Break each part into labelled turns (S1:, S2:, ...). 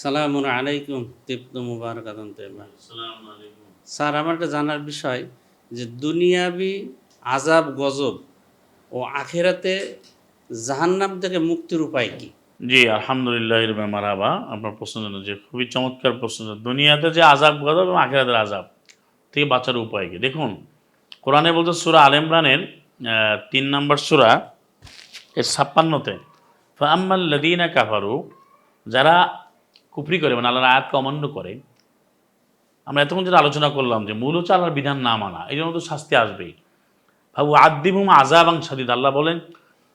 S1: সালামুন আলাইকুম তিপ্ত মুবারকাতন স্যার, আমার একটা জানার বিষয় যে দুনিয়াবি আজাব গজব ও আখেরাতে জাহান্নাম থেকে মুক্তির উপায় কি?
S2: জি, আলহামদুলিল্লাহ মারাবা। আপনার প্রশ্ন জন্য যে খুবই চমৎকার প্রশ্ন। দুনিয়াতে যে আজাব গজব এবং আখেরাতের আজাব থেকে বাঁচার উপায় কি? দেখুন, কোরআনে বলতে সুরা আল ইমরানের তিন নম্বর সুরা এর ছাপ্পান্নতে ফাম্মাল লদিনা কাফারু, যারা কুফরি করে মানে আল্লাহর আয়াতকে অমান্য করে, আমরা এতক্ষণ যেটা আলোচনা করলাম যে মূল হচ্ছে আল্লাহর বিধান না মানা, এই জন্য তো শাস্তি আসবেই। ভাবু আদিবুম আজাবাং সাদিদ আল্লাহ বলেন,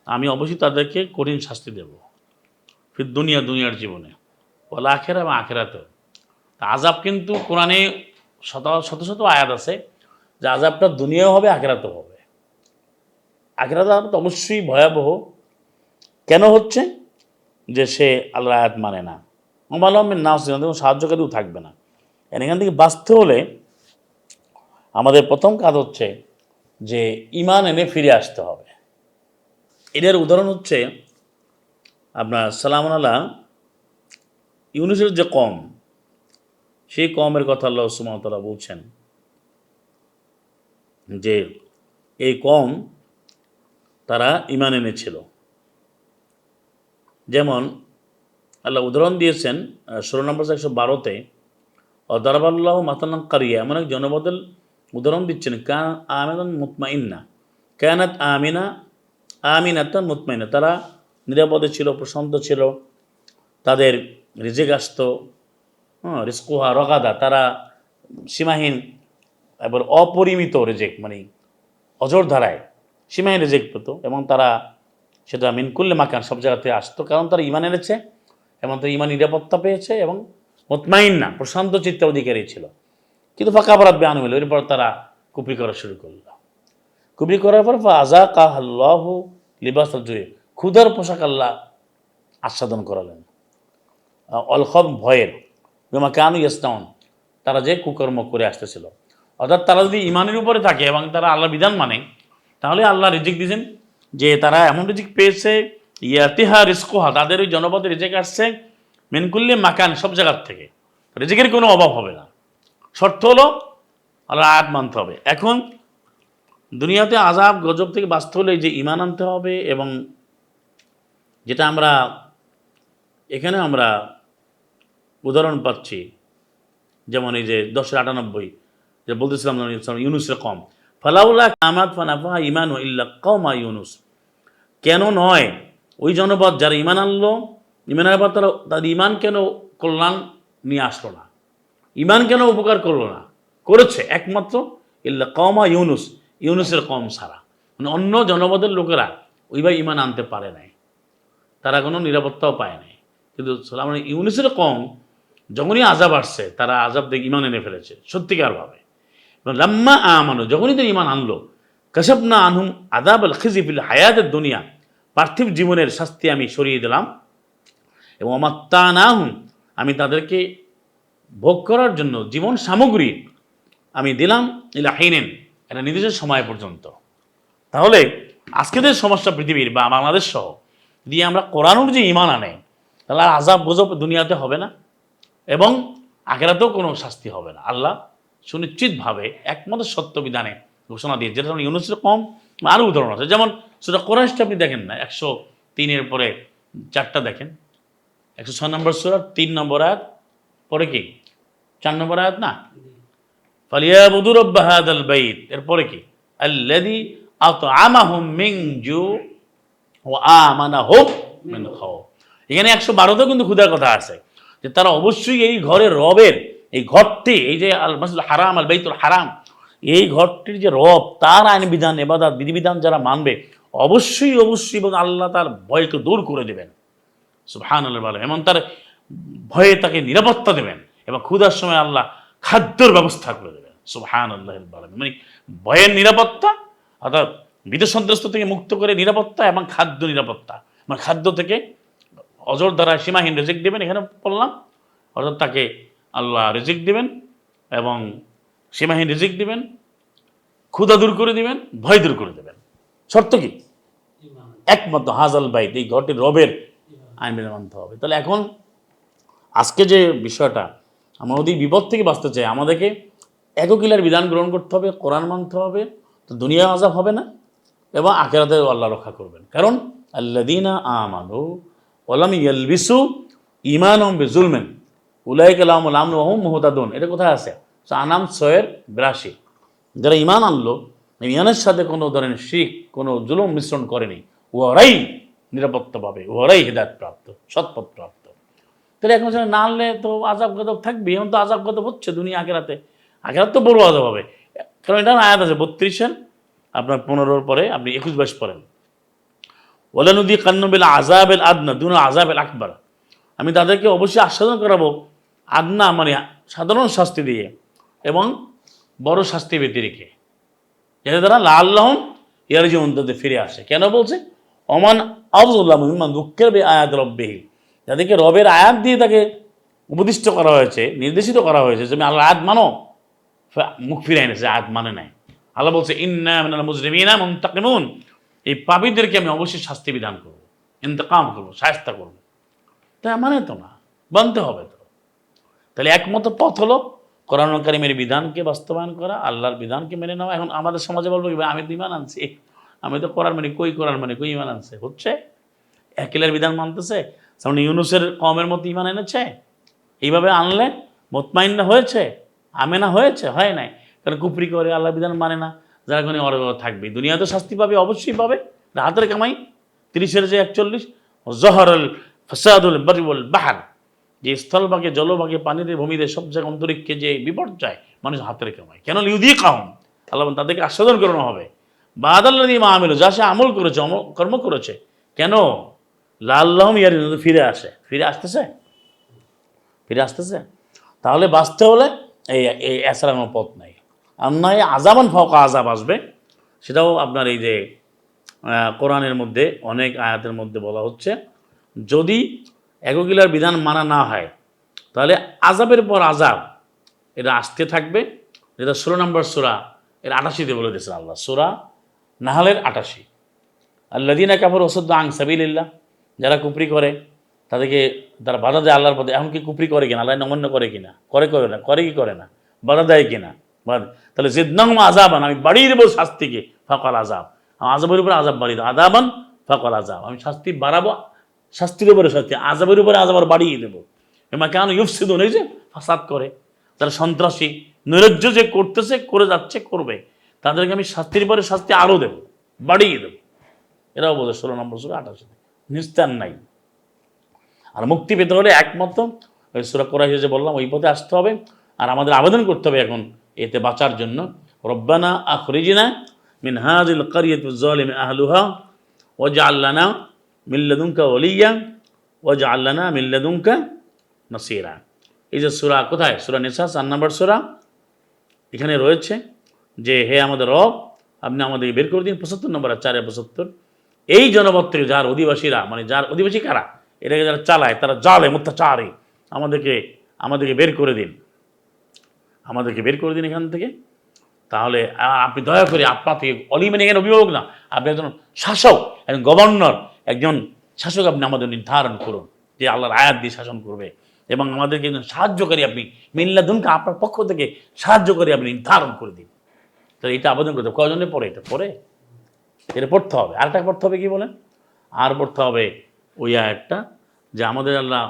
S2: আমি অবশ্যই তাদেরকে কঠিন শাস্তি দেবো ফির দুনিয়া, দুনিয়ার জীবনে। বলে আখেরা এবং আখেরাতেও তা আজাব কিন্তু কোরআনে শত শত শত আয়াত আছে, যে আজাবটা দুনিয়াও হবে, আখেরাতেও হবে। আখেরাতে অবশ্যই ভয়াবহ। কেন হচ্ছে? যে সে আল্লাহ আয়াত মানে না। মোবাইল আহমেদ না কোনো সাহায্যকারীও থাকবে না। এখান থেকে বাঁচতে হলে আমাদের প্রথম কাজ হচ্ছে যে ইমান এনে ফিরে আসতে হবে। এটার উদাহরণ হচ্ছে আপনার সালাম আল্লাহ ইউনুসের যে কম, সেই কমের কথা আল্লাহ সুমতলা বলছেন যে এই কম তারা ইমান এনেছিল। যেমন আল্লাহ উদাহরণ দিয়েছেন ষোলো নম্বর একশো বারোতে, অদারবাল্লাহ মাতানাম কারিয়া এমন এক জনবদল উদাহরণ দিচ্ছেন, কান আমেদান মুতমাইন্না কানাত আমিনা আমিনাতান মুতমাইনা তারা নিরাপদে ছিল, প্রশান্ত ছিল, তাদের রিজেক আসত হ্যাঁ রিস্কুহা রগাদা, তারা সীমাহীন এবার অপরিমিত রেজেক মানে অজর ধারায়। সীমাহীন রেজেক্ট পেত এবং তারা সেটা মিনকুল্লে মাকান সব জায়গাতে আসতো। কারণ তারা ইমান এনেছে এবং তারা ইমান নিরাপত্তা পেয়েছে এবং মতমাইন না, প্রশান্ত চিত্তা অধিকারী ছিল। কিন্তু ফাঁকা বরাদ বেআন হইল। এরপর তারা কুপি করা শুরু করল। কুপি করার পর আজা কাহ লিবাস জুয়ে ক্ষুধার পোশাক আল্লাহ আস্বাদন করালেন। অলখব ভয়ের, বিমা কেন ইসলাম তারা যে কুকর্ম করে আসতেছিল। অর্থাৎ তারা যদি ইমানের উপরে থাকে এবং তারা আল্লাহ বিধান মানে তাহলে আল্লাহ রিজিক দিয়েছেন যে তারা এমন রিজিক পেয়েছে, ইয়াতিহা রিস্কোহা, তাদের ওই জনপদে রিজিক আসছে, মেনকুল্লি মাকান, সব জায়গার থেকে। রিজিকের কোনো অভাব হবে না। শর্ত হলো আল্লাহ আয়াত মানতে হবে। এখন দুনিয়াতে আজাব গজব থেকে বাঁচতে হলে যে ইমান আনতে হবে এবং যেটা আমরা এখানে আমরা উদাহরণ পাচ্ছি, যেমন এই যে দশের আটানব্বই, যে বলতেছিলাম ইউনুসের কম। ফালাউলা কামাত ফানাফা ইমান ইল্লা কমা ইউনুস। কেন নয়? ওই জনপদ যারা ইমান আনলো ইমানের পর তারা, তাদের ইমান কেন কল্যাণ নিয়ে আসলো না? ইমান কেন উপকার করল না? করেছে একমাত্র ইল্লা কমা ইউনুস, ইউনুসের কম সারা মানে অন্য জনপদের লোকেরা ওইভাবে ইমান আনতে পারে নাই। তারা কোনো নিরাপত্তাও পায় নাই। কিন্তু মানে ইউনুসের কম যখনই আজাব আসছে, তারা আজাব দেখে ইমান এনে ফেলেছে সত্যিকারভাবে লাম্মা আমানো, যখনই তো ইমান আনলো কসব না আনহুম আদাব আল খিজিফিল হায়াতের দুনিয়া, পার্থিব জীবনের শাস্তি আমি সরিয়ে দিলাম। এবং আমার তা না হুম আমি তাদেরকে ভোগ করার জন্য জীবন সামগ্রী আমি দিলাম ইলা হাইনেন এটা নির্দিষ্ট সময় পর্যন্ত। তাহলে আজকেদের সমস্যা পৃথিবীর বা বাংলাদেশ সহ দিয়ে আমরা কোরআনুর যে ইমান আনে, তাহলে আর আজাব গজব দুনিয়াতে হবে না, এবং আখেরাতেও কোনো শাস্তি হবে না। আল্লাহ সুনিশ্চিতভাবে একমাত্র সত্য বিধানে ঘোষণা দিয়ে যেটা ইউনুসের কম, আরও উদাহরণ আছে। যেমন সেটা কোরআশটা আপনি দেখেন না, একশো তিনের পরে চারটা দেখেন। একশো ছয় নম্বর সুরা, তিন নম্বর আয়াত, পরে কি? চার নম্বর আয়াত না? ফালিয়া বুদুর বাহাদ আল বাইত এরপরে কি? আল্লাদি আত আমাহুম মিং জু ও আমানা হোক মিন খাও এখানে একশো বারোতেও কিন্তু ক্ষুধার কথা আছে যে তারা অবশ্যই এই ঘরের রবের এই ঘরটি, এই যে আল মাসুল হারাম, আল বাইতুল হারাম, এই ঘরটির যে রব, তার আইন বিধান, এবাদাত, বিধিবিধান যারা মানবে, অবশ্যই অবশ্যই এবং আল্লাহ তার ভয়কে দূর করে দেবেন। সুবহান আল্লাহ বলে এমন তার ভয়ে তাকে নিরাপত্তা দেবেন এবং ক্ষুধার সময় আল্লাহ খাদ্যর ব্যবস্থা করে দেবেন। সুবহান আল্লাহ বলেন মানে ভয়ের নিরাপত্তা, অর্থাৎ বিদেশ সন্ত্রস্ত থেকে মুক্ত করে নিরাপত্তা এবং খাদ্য নিরাপত্তা। মানে খাদ্য থেকে অজর দ্বারা সীমাহীন রেজেক্ট দেবেন, এখানে বললাম, অর্থাৎ তাকে আল্লাহ রেজেক্ট দেবেন এবং সীমাহীন রিজিক দিবেন, ক্ষুধা দূর করে দিবেন, ভয় দূর করে দেবেন। শর্ত কি? একমাত্র হাজাল বাইত, এই ঘরটি রবের আইন মেনে মানতে হবে। তাহলে এখন আজকে যে বিষয়টা, আমরা ওদের বিপদ থেকে বাঁচতে চাই, আমাদেরকে এককিলার বিধান গ্রহণ করতে হবে, কোরআন মানতে হবে, তো দুনিয়া আজাব হবে না, এবং আখেরাতে আল্লাহ রক্ষা করবেন। কারণ আল্লাদিনা আমানু ওলাম ইয়ালবিসু ইমান জুলমেন উলাই কালাম আমন মোহতাদুন। এটা কোথায় আছে? আনাম ছয়ের বিরাশি। যারা ইমান আনলো ইমানের সাথে কোনো ধরনের শিখ, কোনো জুলুম মিশ্রণ করেনি ওরাই নিরাপত্তা পাবে ওরাই হৃদায়ত প্রাপ্ত, সৎপথ প্রাপ্ত। তাহলে এখন সেটা না আনলে তো আজাব গদব থাকবে এখন তো আজাব হচ্ছে দুনিয়া, আখেরাতে। আখেরাত তো বড় আজাব হবে। কারণ এটা আয়াত আছে বত্রিশের আপনার পনেরোর পরে আপনি একুশ বাইশ পড়েন। ওলা নদী কান্নবিল আজাবেল আদনা দুন আজাবেল আকবর। আমি তাদেরকে অবশ্যই আস্বাদন করাবো আদনা মানে সাধারণ শাস্তি দিয়ে এবং বড় শাস্তি ব্যতি রেখে যাতে তারা লাল্লাহন ইয়ার জীবন তাদের ফিরে আসে। কেন বলছে? অমান আবজুল্লাহ মুহিমান দুঃখের বে আয়াত রব্বেহি। যাদেরকে রবের আয়াত দিয়ে তাকে উপদিষ্ট করা হয়েছে, নির্দেশিত করা হয়েছে তুমি আল্লাহ আয়াত মানো মুখ ফিরে এনেছে আয়াত মানে নাই। আল্লাহ বলছে, ইন্না মুজরিমিনা মুনতাকিমুন। এই পাপীদেরকে আমি অবশ্যই শাস্তি বিধান করব, ইন্তকাম করব সায়স্তা করব। তা মানে তো না, বানতে হবে তাহলে একমত পথ হলো কোরআন কারিমের বিধানকে বাস্তবায়ন করা, আল্লাহর বিধানকে মেনে নেওয়া। এখন আমাদের সমাজে বলব কি আমি তো ইমান আনছি। আমি তো কোরআন মানে কই কোরআন মানে কই ইমান আনছে? হচ্ছে? একিলের বিধান মানতেছে। যেমন ইউনুসের কমের মতো ইমান এনেছে। এইভাবে আনলে মোতমাইন্য হয়েছে, আমেনা হয়েছে, হয় নাই। কারণ কুপরি করে আল্লাহ বিধান মানে না। যারা কোনো অরব থাকবে। দুনিয়াতে শাস্তি পাবে, অবশ্যই পাবে। হাতের কামাই, তিরিশের যে একচল্লিশ, জহরল ফসাদুল বরিবুল বাহার। যে স্থলভাগে জলভাগে পানিতে ভূমিতে সব জায়গায় অন্তরিক্ষে যে বিপর্যয়, মানুষ হাতের কামাই। কেন? লিউদি কাহম আল্লাহ তাদেরকে আস্বাদন করানো হবে। বাদাল্লা দিয়ে মা আমিল, যা সে আমল করেছে কর্ম করেছে। কেন? লাল্লাহম ইয়ার ফিরে আসে। ফিরে আসতেছে? ফিরে আসতেছে? তাহলে বাঁচতে হলে এই এই এছাড়া পথ নাই। আর নয় আজাবান ফকা আজাব আসবে। সেটাও আপনার এই যে কোরআনের মধ্যে, অনেক আয়াতের মধ্যে বলা হচ্ছে, যদি একগিলার বিধান মানা না হয়, তাহলে আজাবের পর আজাব এটা আসতে থাকবে। যেটা ষোলো নম্বর সোরা, এর আটাশিতে বলে দিয়েছে আল্লাহ, সোরা নাহালের আটাশি। আল্লাদিনা কাপড় ওষুধ আং সাবিল্লাহ যারা কুপরি করে, তাদেরকে তারা বাধা দেয় আল্লাহর পথে, এমনকি কুপরি করে কিনা, আল্লাহ নমন্য করে কিনা, করে করে না, করে কি করে না, বাধা দেয় কিনা তাহলে জিদনাম আজাবান আমি বাড়িয়ে দেবো শাস্তিকে, ফকল আজাব আজাবের উপরে আজাব বাড়িয়ে দেবো আদাবান ফকল আজাব আমি শাস্তি বাড়াবো শাস্তির উপরে শাস্তি আজাবের উপরে আজাব আর বাড়িয়ে দেবো। এমা কেন ইউফসিদ নেই যে ফাসাদ করে তারা সন্ত্রাসী, নৈরাজ্য যে করতেছে, করে যাচ্ছে, করবে। তাদেরকে আমি শাস্তির পরে শাস্তি আরও দেবো, বাড়িয়ে দেবো। এরাও বলে ষোলো নম্বর সুরা আঠাশে নিস্তার নাই। আর মুক্তি পেতে হলে একমাত্র ওই সুরা কোরআ যে বললাম, ওই পথে আসতে হবে। আর আমাদের আবেদন করতে হবে এখন এতে বাঁচার জন্য। রব্বানা আখরিজিনা মিন হাজিল কারিয়াত জালিম আহলুহা ওয়াজআল লানা মিন লাদুনকা ওয়ালিয়া ওয়াজআল লানা মিন লাদুনকা নাসীরা। এই যে সুরা কোথায়? সুরা নিসা, চার নম্বর সুরা। এখানে রয়েছে যে, হে আমাদের রব, আপনি আমাদেরকে বের করে দিন। পঁচাত্তর নম্বর আর চারে পঁচাত্তর। এই জনপদ যার অধিবাসীরা মানে যার অধিবাসী কারা? এটাকে যারা চালায়, তারা জালে, মুত্তাচারে। আমাদেরকে আমাদেরকে বের করে দিন। আমাদেরকে বের করে দিন এখান থেকে। তাহলে আপনি দয়া করে আপনার থেকে অলি মানে এখানে অভিভাবক না। আপনি একজন শাসক, একজন গভর্নর। একজন শাসক আপনি আমাদের নির্ধারণ করুন যে আল্লাহর আয়াত দিয়ে শাসন করবে এবং আমাদেরকে একজন সাহায্যকারী আপনি মিল্লাদুনকে আপনার পক্ষ থেকে সাহায্যকারী আপনি নির্ধারণ করে দিন। তাহলে এটা আবেদন করতে হবে। কয়জনে পড়ে এটা পড়ে এটা পড়তে হবে। আরেকটা পড়তে হবে কি বলেন? আর পড়তে হবে ওই আয়াতটা যে আমাদের আল্লাহ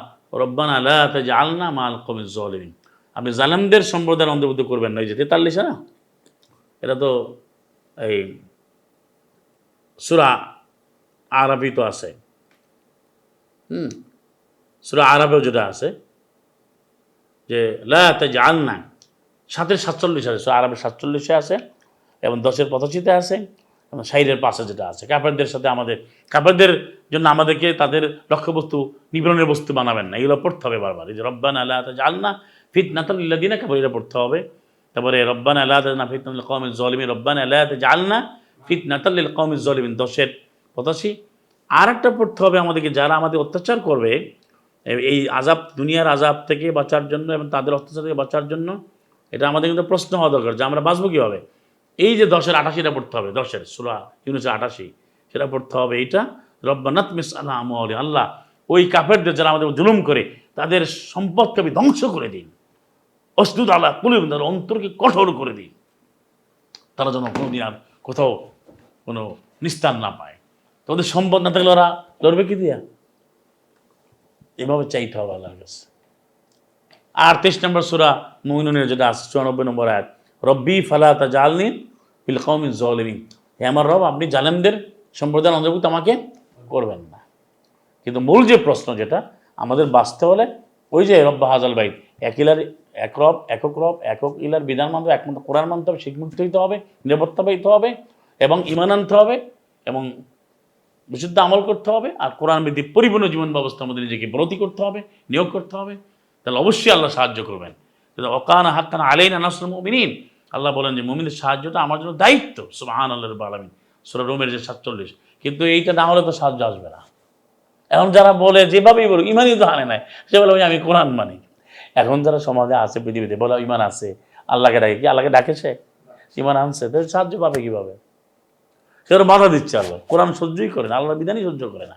S2: রব্বান আল্লাহ যে আলনা মাল কমিজ জলিম আপনি জালেমদের সম্প্রদায়ের অন্তর্ভুক্ত করবেন না। এই যে তেতাল্লিশে না এটা তো এই সুরা আরবি তো আছে। হুম। সুরা আরবেও যেটা আছে, যে লাতে আলনা সাতের সাতচল্লিশ আছে, সুরা আরবের সাতচল্লিশে আছে, এবং দশের পঁচাশিতে আছে, এবং সাইডের পাশে যেটা আছে। কাপড়দের সাথে আমাদের কাপড়দের জন্য আমাদেরকে তাদের লক্ষ্যবস্তু নিবরণের বস্তু বানাবেন না, এগুলো পড়তে হবে বারবার। এই যে রব্বান আল্লাহ জালনা ফিত নাতাল্লা দিনা কাপড় এটা পড়তে হবে। তারপরে রব্বান আল্লাহ না ফিত কৌমিল জলিমিন রব্বান আল্লাহ জালনা ফিত না নাতাল্লিল কৌমিল জলিমিন দশের পঁচাশি। আর একটা পড়তে হবে আমাদেরকে যারা আমাদের অত্যাচার করবে, এই আজাব, দুনিয়ার আজাব থেকে বাঁচার জন্য এবং তাদের অত্যাচার থেকে বাঁচার জন্য, এটা আমাদের কিন্তু প্রশ্ন হওয়া দরকার যে আমরা বাঁচবো কীভাবে? এই যে দশের আটাশিটা পড়তে হবে, দশের ষোলা ইউনিসের আটাশি সেটা পড়তে হবে এইটা। রব্বানাত মিস আল্লাহ আমলি আল্লাহ, ওই কাফেরদের যারা আমাদের জুলুম করে, তাদের সম্পদকে আমি ধ্বংস করে দিন। অস্তুত আল্লাহ কুলিম তাদের অন্তরকে কঠোর করে দিন। তারা যেন কোনোদিন আর কোথাও কোনো নিস্তার না পায়। তো ওদের সম্পদ না থাকলে ওরা লড়বে কি দিয়া? এভাবে চাইতে হবে আল্লাহর কাছে। আর তেইশ নম্বর সুরা মহিনুনের যেটা আছে, চুরানব্বই নম্বর আয়াত, রব্বি ফালা তা জালনি বিল কৌমি জলিমিন হে আমার রব, আপনি জালেমদের সম্প্রদায়ের অন্তর্ভুক্ত আমাকে করবেন না। কিন্তু মূল যে প্রশ্ন যেটা, আমাদের বাঁচতে হলে ওই যে রব্বা হাজাল বাইত, এক ইলার এক রব, একক রব, একক ইলার বিধান মানতে একমাত্র কোরআন মানতে হবে শিখমুক্ত হইতে হবে, নিরাপত্তা পাইতে হবে, এবং ইমান আনতে হবে, এবং বিশুদ্ধ আমল করতে হবে আর কোরআন ভিত্তিক পরিপূর্ণ জীবন ব্যবস্থার মধ্যে নিজেকে ব্রতি করতে হবে, নিয়োগ করতে হবে। তাহলে অবশ্যই আল্লাহ সাহায্য করবেন। কিন্তু অকান হাক্কান আলাইনা নাসরুল মুমিনিন। আল্লাহ বলেন যে মুমিনের সাহায্যটা আমার জন্য দায়িত্ব। সুবহান আল্লাহর বালামিন সুরা রোমের যে সাতচল্লিশ। কিন্তু এইটা না হলে তো সাহায্য আসবে না। এখন যারা বলে, যেভাবেই বলুক, ইমানই তো হানে নাই। সে বলে আমি কোরআন মানি। এখন যারা সমাজে আছে, পৃথিবীতে, বলে, ইমান আছে। আল্লাহকে ডাকে কি? আল্লাহকে ডাকে সে? ইমান আনছে। তো সাহায্য পাবে কীভাবে? সে বাধা দিচ্ছে আল্লাহ। কোরআন সহ্যই করে না, আল্লাহর বিধানই সহ্য করে না।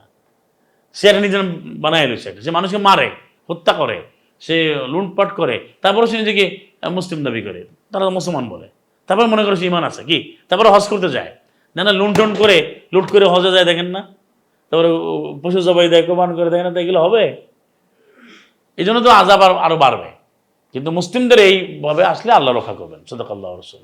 S2: সে একটা নিজের বানায় এলো সে মানুষকে মারে, হত্যা করে, সে লুটপাট করে তারপরে সে নিজেকে মুসলিম দাবি করে। তারা মুসলমান বলে। তারপর মনে করে সে ইমান আছে, কি? তারপরে হজ করতে যায়। না না, লুণ্ঠন করে, লুট করে হজে যায়, দেখেন না? তারপরে পশু জবাই দেয়, কোরবান করে দেখেন না, তো এগুলো হবে? এই জন্য তো আজাব আর- আরও বাড়বে। কিন্তু মুসলিমদের এইভাবে আসলে আল্লাহ রক্ষা করবেন। সদক আল্লাহ রসুল